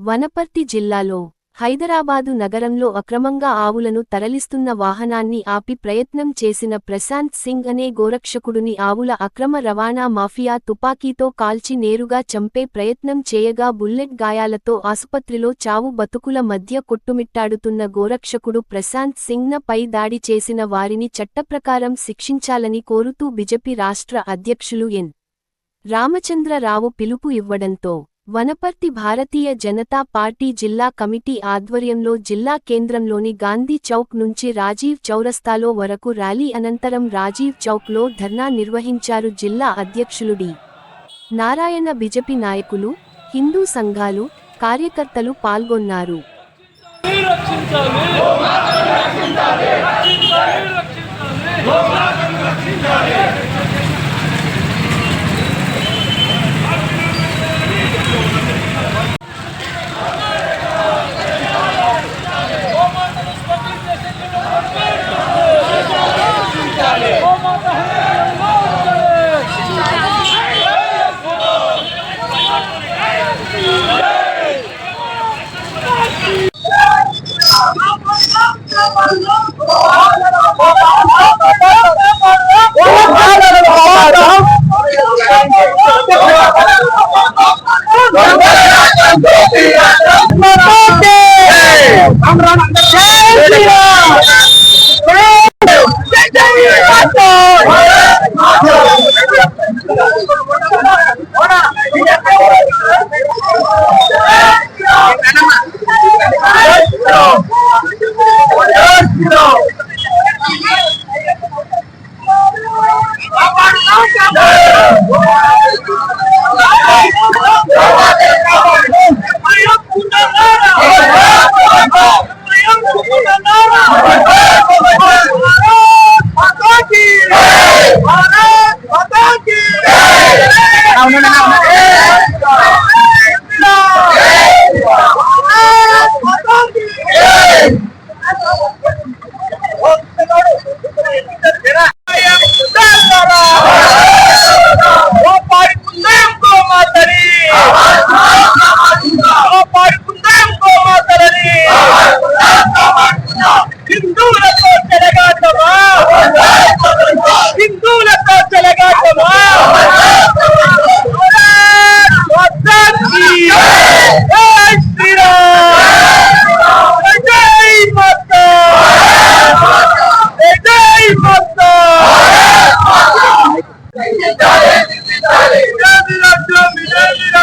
వనపర్తి జిల్లాలో హైదరాబాదు నగరంలో అక్రమంగా ఆవులను తరలిస్తున్న వాహనాన్ని ఆపి ప్రయత్నం చేసిన ప్రశాంత్ సింగ్ అనే గోరక్షకుడుని ఆవుల అక్రమ రవాణా మాఫియా తుపాకీతో కాల్చి నేరుగా చంపే ప్రయత్నం చేయగా బుల్లెట్ గాయాలతో ఆసుపత్రిలో చావు బతుకుల మధ్య కొట్టుమిట్టాడుతున్న గోరక్షకుడు ప్రశాంత్ సింగ్న పై దాడి చేసిన వారిని చట్టప్రకారం శిక్షించాలని కోరుతూ బిజెపి రాష్ట్ర అధ్యక్షులు ఎన్. రామచంద్రరావు పిలుపు ఇవ్వడంతో వనపర్తి భారతీయ జనతా పార్టీ జిల్లా కమిటీ ఆధ్వర్యంలో జిల్లా కేంద్రంలోని గాంధీ చౌక్ నుంచి రాజీవ్ చౌరస్తాలో వరకు ర్యాలీ అనంతరం రాజీవ్ చౌక్లో ధర్నా నిర్వహించారు జిల్లా అధ్యక్షులు డి. నారాయణ బిజెపి నాయకులు హిందూ సంఘాలు కార్యకర్తలు పాల్గొన్నారు. రక్షించాలి. Yeah.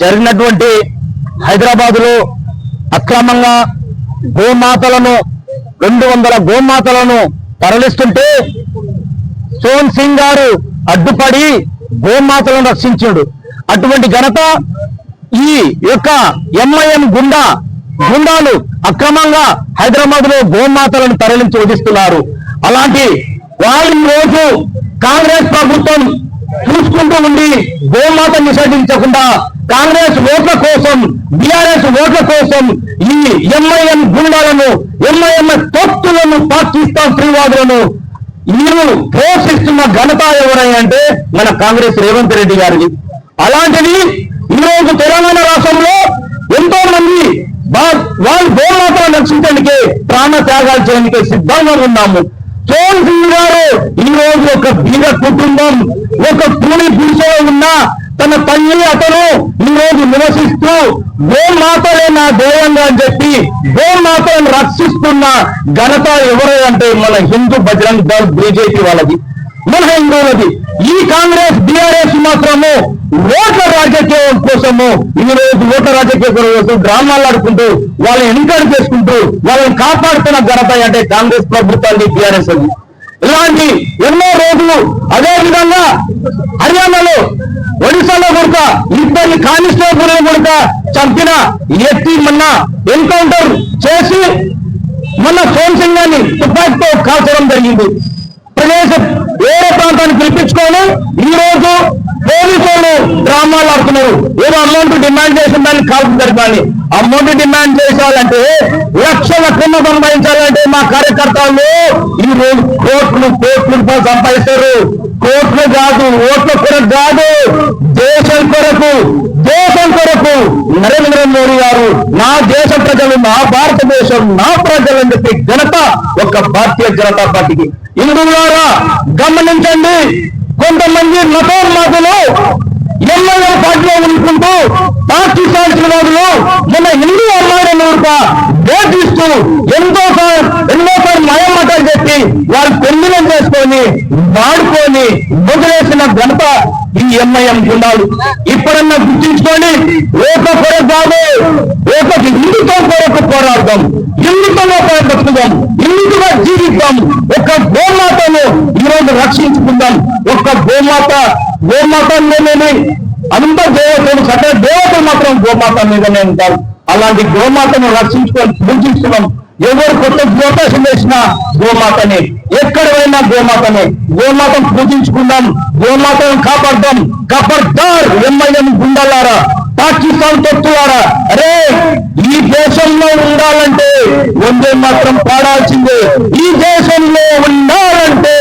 జరిగినటువంటి హైదరాబాద్లో అక్రమంగా గోమాతలను రెండు వందల గోమాతలను తరలిస్తుంటే సోన్ సింగ్ గారు అడ్డుపడి గోమాతలను రక్షించాడు. అటువంటి ఘనత ఈ యొక్క ఎంఐఎం గుండా గుండాలు అక్రమంగా హైదరాబాద్లో గోమాతలను తరలించి వదిస్తున్నారు అలాంటి వాళ్ళు రోజు కాంగ్రెస్ ప్రభుత్వం చూసుకుంటూ ఉండి గోమాత నిషేధించకుండా కాంగ్రెస్ ఓట్ల కోసం బీఆర్ఎస్ ఓట్ల కోసం ఈ ఎంఐఎం గుండాలను ఎంఐఎం తొత్తులను పాకిస్తాన్ శ్రీవాదులను వీరు పోషిస్తున్న ఘనత ఎవరంటే అంటే మన కాంగ్రెస్ రేవంత్ రెడ్డి గారిది. అలాంటిది ఈరోజు తెలంగాణ రాష్ట్రంలో ఎంతో మంది వాళ్ళు గోమాతను రక్షించడానికి ప్రాణ త్యాగాలు చేయడానికి సిద్ధంగా ఉన్నాము. సోన్ సింగ్ గారు ఈ రోజు ఒక బీద కుటుంబం ఒక కూలి గుడిసెలో ఉన్న తన తల్లి అతను ఈరోజు రోజు నివసిస్తూ గోమాతలే నా దేవంగా అని చెప్పి గోమాతలను రక్షిస్తున్న ఘనత ఎవరు అంటే మన హిందూ బజరంగ్ దళ్ బీజేపీ వాళ్ళది. మన హిందువులది. ఈ కాంగ్రెస్ బీఆర్ఎస్ మాత్రము ఓట్ల రాజకీయం కోసము ఈ రోజు ఓట్ల రాజకీయం కోసం డ్రామాలు ఆడుకుంటూ వాళ్ళని ఎన్నికలు చేసుకుంటూ వాళ్ళని కాపాడుతున్న ఘనత అంటే కాంగ్రెస్ ప్రభుత్వాన్ని బీఆర్ఎస్ అది. ఇలాంటి ఎన్నో రోజులు అదే విధంగా హర్యానాలో ఒడిశాలో కొడుక ఇద్దరిని కానిస్టేబుల్ కొడుక చంపిన ఎత్తి మొన్న ఎన్కౌంటర్ చేసి మొన్న సోన్ సింగ్ గారిని తుపాకితో కాల్చడం జరిగింది. ప్రదేశం వేరే ప్రాంతాన్ని పిలిపించుకొని ఈ రోజు పోలీసులు డ్రామాలు ఆడుతున్నారు. ఏదో అమౌంట్ డిమాండ్ చేసిన దాన్ని కాల్పు జరపాలి అమౌంట్ డిమాండ్ చేసాలంటే లక్షల కింద సంపాదించాలంటే మా కార్యకర్తలు ఈ రోజు కోట్లు కోట్లు రూపాయలు సంపాదిస్తారు. కోట్లు కాదు ఓట్ల కొరకు కాదు దేశం కొరకు దేశం కొరకు. నరేంద్ర మోడీ గారు నా దేశ ప్రజలు నా భారతదేశం నా ప్రజలు చెప్పి ఘనత ఒక భారతీయ జనతా పార్టీకి. ఇందులారా గమనించండి కొంతమంది మతోన్మాదులు ఎమ్మెల్యే పార్టీలో ఉంచుకుంటూ పాకిస్తాన్ దొంగలం చేసుకొని వాడుకొని వదిలేసిన ఘనత ఈ ఎంఐఎం గుండాలు. ఇప్పుడన్నా గుర్తించుకొని ఓక కొరకు కాదు ఓక హిందుతో కొరకు పోరాడదాం. హిందుత్వంలో బతుకుదాం హిందువుగా జీవిద్దాం. ఒక గోమాతను ఈరోజు రక్షించుకుందాం. ఒక్క గోమాత గోమాత నేనేమి అంత దేవతలు సకల దేవతలు మాత్రం గోమాత మీదనే ఉంటారు. అలాంటి గోమాతను రక్షించుకొని పూజిస్తున్నాం. ఎవరు కొత్త అవకాశం వేసినా గోమాతని. ఎక్కడ పోయినా గోమాతని. గోమాతను పూజించుకుందాం గోమాతను కాపాడదాం. కబర్దార్ ఎంఐఎం గుండాలారా పాకిస్తాన్ తొత్తులారా. అరే ఈ దేశంలో ఉండాలంటే వందే మాత్రం పాడాల్సిందే. ఈ దేశంలో ఉండాలంటే